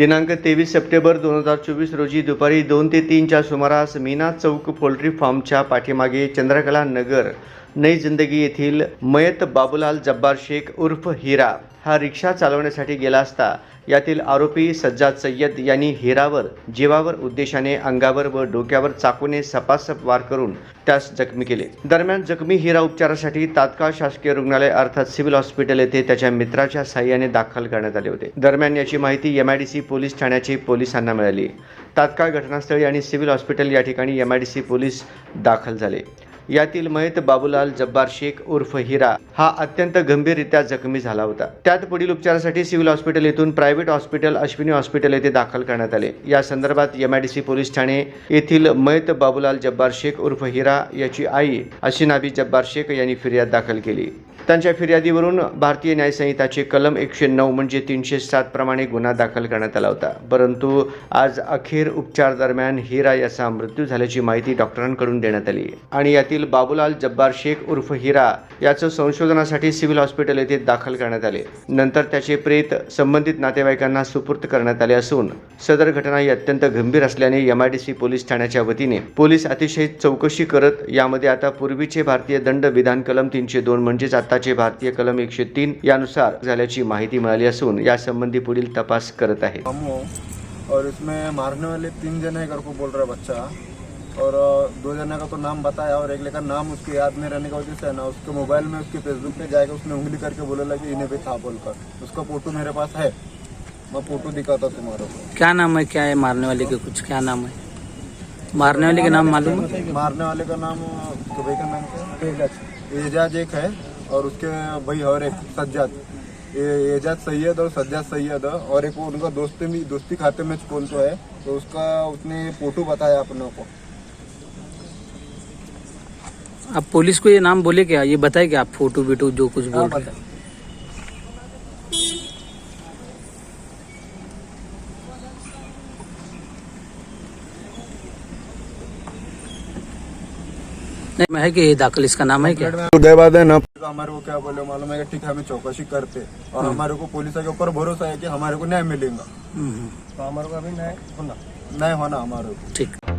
दिनांक तेवीस सप्टेंबर दोन हजार चोवीस रोजी दुपारी दोन ते तीनच्या सुमारास मीना चौक पोल्ट्री फार्मच्या पाठीमागे चंद्रकला नगर नई जिंदगी येथील मयत बाबूलाल जब्बार शेख उर्फ हिरा हा रिक्षा चालवण्यासाठी गेला असता. यातील आरोपी सज्जाद सय्यद यांनी हिरावर जीवावर उद्देशाने अंगावर व डोक्यावर चाकूने सपासप वार करून त्यास जखमी केले. दरम्यान जखमी हिरा उपचारासाठी तात्काळ शासकीय रुग्णालय अर्थात सिव्हिल हॉस्पिटल येथे त्याच्या मित्राच्या साह्याने दाखल करण्यात आले होते. दरम्यान याची माहिती एमआयडीसी पोलीस ठाण्याचे पोलिसांना मिळाली. तात्काळ घटनास्थळी आणि सिव्हिल हॉस्पिटल या ठिकाणी एमआयडीसी पोलीस दाखल झाले. यातील मयत बाबूलाल जब्बार शेख उर्फ हिरा हा अत्यंत गंभीररित्या जखमी झाला होता. त्यात पुढील उपचारासाठी सिव्हिल हॉस्पिटल येथून प्रायव्हेट हॉस्पिटल अश्विनी हॉस्पिटल येथे दाखल करण्यात आले. या संदर्भात एमआयडीसी पोलीस ठाणे येथील मयत बाबूलाल जब्बार शेख उर्फ हिरा याची आई अशिनाबी जब्बार शेख यांनी फिर्याद दाखल केली. त्यांच्या फिर्यादीवरून भारतीय न्यायसंहिताचे कलम एकशे नऊ म्हणजे तीनशे सात प्रमाणे गुन्हा दाखल करण्यात आला होता. परंतु आज अखेर उपचार दरम्यान हिरा याचा मृत्यू झाल्याची माहिती डॉक्टरांकडून देण्यात आली. आणि यातील बाबूलाल जब्बार शेख उर्फ हिरा याचं संशोधनासाठी सिव्हिल हॉस्पिटल येथे दाखल करण्यात आले. नंतर त्याचे प्रेत संबंधित नातेवाईकांना सुपूर्त करण्यात आले असून सदर घटना ही अत्यंत गंभीर असल्याने एमआयडीसी पोलीस ठाण्याच्या वतीने पोलीस अतिशय चौकशी करत यामध्ये आता पूर्वीचे भारतीय दंड विधान कलम तीनशे दोन म्हणजेच आताचे भारतीय कलम एकशे तीन यानुसार झाल्याची माहिती मिळाली असून यासंबंधी पुढील तपास करत आहे. हम हो और इसमें मारने वाले तीन जने घर को बोल रहा है बच्चा। और दो जने का तो नाम बताया और एक लेकर नाम उसके याद में रहने का वजह से है ना उसके मोबाइल में उसके फेसबुक पे जाएगा उसने उंगली करके बोला लगी इन्हें भी था बोलकर। उसका फोटो मेरे पास है। मैं फोटो दिखाता तुम्हारे को। क्या नाम है? क्या है मारने वाले के कुछ क्या नाम है? मारने वाले के नाम मालूम है? मारने वाले का नाम भाई का नाम क्या एजाज एक है। और उसके भाई और एक सज्जाद। ये एजाज सैयद और सज्जाद सैयद और एक वो उनका दोस्ती भी दोस्ती खाते में कौन तो है तो उसका उसने फ़ोटो बताया अपनों को। आप पुलिस को ये नाम बोले क्या? ये बताए क्या आप फ़ोटो वीटो जो कुछ बोल रहे हैं? नहीं मैं है कि ये दाखिल इसका नाम है क्या? गए बाद है ना? हमारे को क्या बोले? मालूम है कि ठीक है हमें चौकसी करते और हमारे को पुलिस के ऊपर भरोसा है कि हमारे को न्याय मिलेगा। हम्म, तो हमारे को अभी न्याय होना। न्याय होना हमारे को। ठीक।